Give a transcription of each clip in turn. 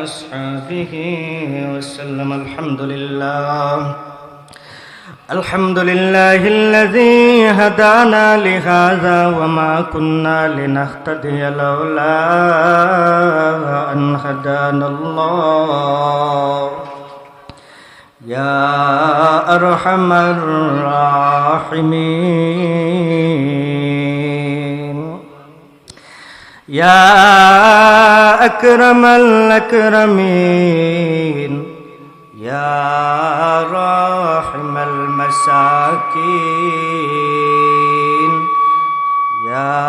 وأصحابه وسلم الحمد لله. الحمد لله الذي هدانا لهذا وما كنا لنهتدي لولا أن هدانا الله. يا أرحم الراحمين. يا أكرم الأكرمين يا راحم المساكين يا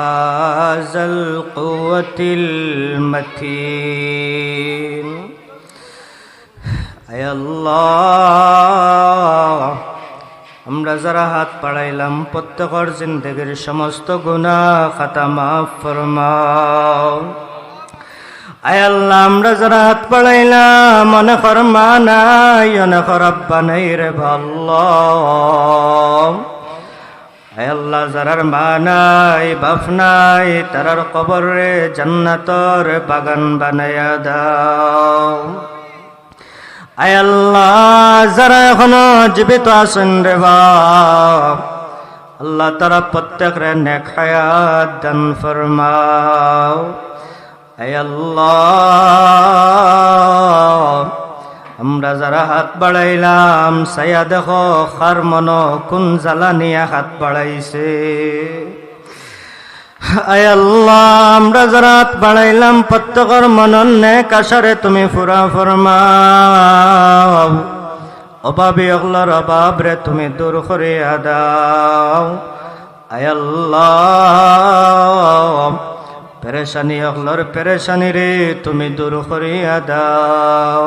ذا القوة المتين আয় আল্লাহ আমরা যারা হাত পাড়াইলাম প্রত্যেকর জিন্দগির সমস্ত গুণা খাতা মাফ ফরমাও আয় আল্লাহ, আমরা যারা হাত পাড়াইলাম মনে কর মা নাই অনেক রব্বা নাই রে ভাল্লা আয় আল্লাহ, যারার মা বাপ নাই, তারার কবর রে জান্নাতর বাগান বানায়া দাও। আয় আল্লাহ, যারা এখনও জীবিত আছেন রে বাপ, আল্লাহ তারা প্রত্যেক রে নেক হায়াত দান ফরমাও। আল্লাহ, আমরা যারা হাত বাড়াইলাম সায়া দেখো খার মন কোন জ্বালা নিয়ে হাত বাড়াইছে? আয় আল্লাহ, আমরা যারা হাত বাড়াইলাম, প্রত্যেকর মনন নে কাশারে তুমি ফুরা ফরমাও। অভাবী অগলার অভাব রে তুমি দূর করিয়া দাও। আয় পেরেশানি অগলার পেরেশানি রে, তুমি দূর করিয়া দাও।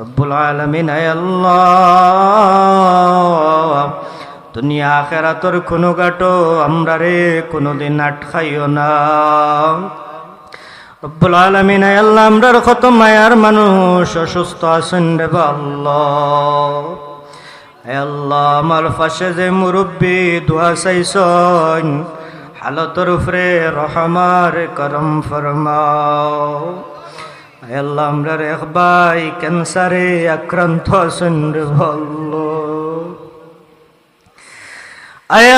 রব্বুল আলমিন আল্লাহ, দুনিয়া আখেরাতর কোনো গাটো আমরা রে কোনোদিন আটকাইও না। রব্বুল আলমিন আল্লাহ, আমরার কত মায়ার মানুষ, অসুস্থ আছেন রে আল্লাহ। আল্লাহ, আমার পাশে যে মুরব্বী দোয়া চাইছন হালতর উপরে রহমার করম ফরমাও। আল্লাহ আমরার এক ভাই, ক্যান্সারে আক্রান্ত আছেন রে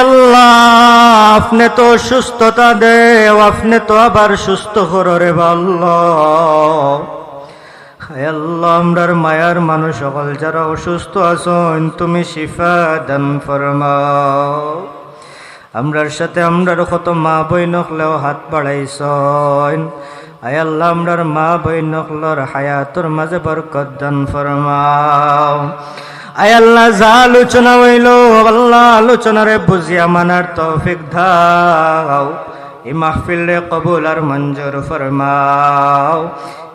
আল্লাহ, আপনি তো সুস্থতা দেও, আপনি তো আবার সুস্থ করো রে আল্লাহ, আমরার মায়ার মানুষ সকল যারা অসুস্থ আছেন, তুমি শিফা দান ফরমাও। আমরার সাথে আমরার কত মা বই নকলেও হাত বাড়াইছন আয় আল্লাহ, আমরার মা বই নকলর হায়াতর মাঝে বরকত দান ফরমাও। আয় আল্লাহ, যা আলোচনা হইল, আল্লাহ আলোচনারে বুঝিয়া মানার তৌফিক দাও। এই মাহফিলে কবুল আর মঞ্জুর ফরমাও।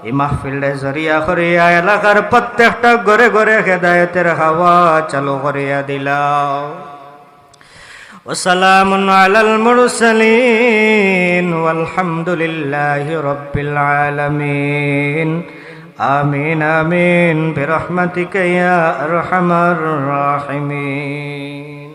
এই মাহফিলে জরিয়া করিয়া এলাকার প্রত্যেকটা ঘরে ঘরে হেদায়তের হাওয়া চালু করিয়া দিলাও। وسلام على المرسلين والحمد لله رب العالمين. آمين آمين. برحمتك يا أرحم الراحمين.